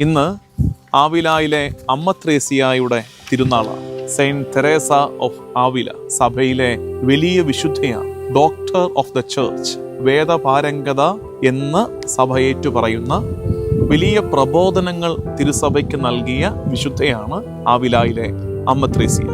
ഇന്ന് ആവിലായിലെ അമ്മ ത്രേസിയായുടെ തിരുനാളാണ് സെയിന്റ് തെരേസ ഓഫ് ആവില സഭയിലെ വലിയ വിശുദ്ധയാണ് ഡോക്ടർ ഓഫ് ദ ചേർച്ച് വേദപാരംഗത എന്ന് സഭ ഏറ്റു പറയുന്ന വലിയ പ്രബോധനങ്ങൾ തിരുസഭയ്ക്ക് നൽകിയ വിശുദ്ധയാണ് ആവിലായിലെ അമ്മ ത്രേസിയ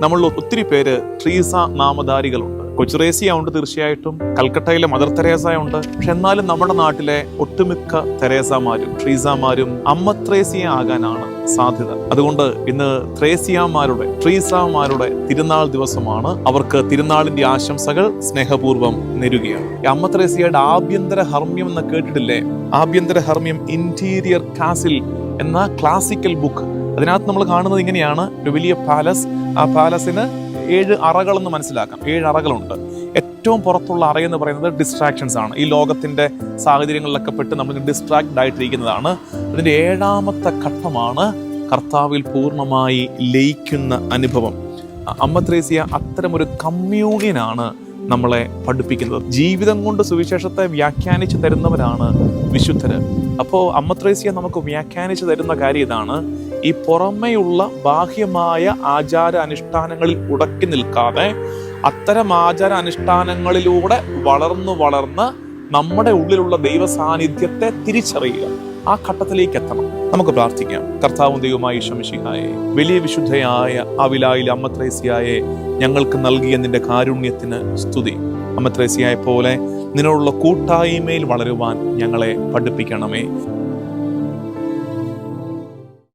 നമ്മൾ ഒത്തിരി പേര് ട്രീസ നാമധാരികളുണ്ട്. കൊച്ചുറേസിയ ഉണ്ട് തീർച്ചയായിട്ടും കൽക്കട്ടയിലെ മദർ തെരേസ ഉണ്ട് പക്ഷെ എന്നാലും നമ്മുടെ നാട്ടിലെ ഒട്ടുമിക്ക തെരേസമാരും ട്രീസമാരും അമ്മ ത്രേസിയ ആകാനാണ് സാധ്യത. അതുകൊണ്ട് ഇന്ന് ത്രേസിയമാരുടെ ട്രീസമാരുടെ തിരുനാൾ ദിവസമാണ് അവർക്ക് തിരുനാളിന്റെ ആശംസകൾ സ്നേഹപൂർവം നേരുകയാണ്. അമ്മ ത്രേസിയയുടെ ആഭ്യന്തര ഹർമ്മ്യം എന്ന് കേട്ടിട്ടില്ലേ? ആഭ്യന്തര ഹർമ്മ്യം ഇന്റീരിയർ കാസിൽ എന്ന ക്ലാസിക്കൽ ബുക്ക് അതിനകത്ത് നമ്മൾ കാണുന്നത് ഇങ്ങനെയാണ്. ഒരു വലിയ പാലസ് ആ പാലസിന് ഏഴ് അറകളെന്ന് മനസ്സിലാക്കാം. ഏഴ് അറകളുണ്ട്. ഏറ്റവും പുറത്തുള്ള അറയെന്ന് പറയുന്നത് ഡിസ്ട്രാക്ഷൻസ് ആണ്. ഈ ലോകത്തിന്റെ സാഹചര്യങ്ങളിലൊക്കെ പെട്ട് നമ്മൾ ഡിസ്ട്രാക്ട് ആയിട്ടിരിക്കുന്നതാണ്. അതിന്റെ ഏഴാമത്തെ ഘട്ടമാണ് കർത്താവിൽ പൂർണമായി ലയിക്കുന്ന അനുഭവം. അ- അമ്മ ത്രേസ്യ അത്തരമൊരു കമ്മ്യൂണിയനാണ് നമ്മളെ പഠിപ്പിക്കുന്നത്. ജീവിതം കൊണ്ട് സുവിശേഷത്തെ വ്യാഖ്യാനിച്ചു തരുന്നവരാണ് വിശുദ്ധര്. അപ്പോൾ അമ്മത്രേസ്യ നമുക്ക് വ്യാഖ്യാനിച്ചു തരുന്ന കാര്യം ഇതാണ്. ഈ പുറമെയുള്ള ബാഹ്യമായ ആചാര അനുഷ്ഠാനങ്ങളിൽ ഉടക്കി നിൽക്കാതെ അത്തരം ആചാര അനുഷ്ഠാനങ്ങളിലൂടെ വളർന്നു വളർന്ന് നമ്മുടെ ഉള്ളിലുള്ള ദൈവ സാന്നിധ്യത്തെ തിരിച്ചറിയുക. ആ ഘട്ടത്തിലേക്ക് എത്തണം നമുക്ക് പ്രാർത്ഥിക്കാം. കർത്താവും ദൈവമായി ഈശ്വമിഷിഹായെ വലിയ വിശുദ്ധയായ അവിലായിൽ അമ്മത്രേസിയായെ ഞങ്ങൾക്ക് നൽകിയ നിന്റെ കാരുണ്യത്തിന് സ്തുതി. അമ്മത്രേസിയായ പോലെ നിന്നോടുള്ള കൂട്ടായ്മയിൽ വളരുവാൻ ഞങ്ങളെ പഠിപ്പിക്കണമേ.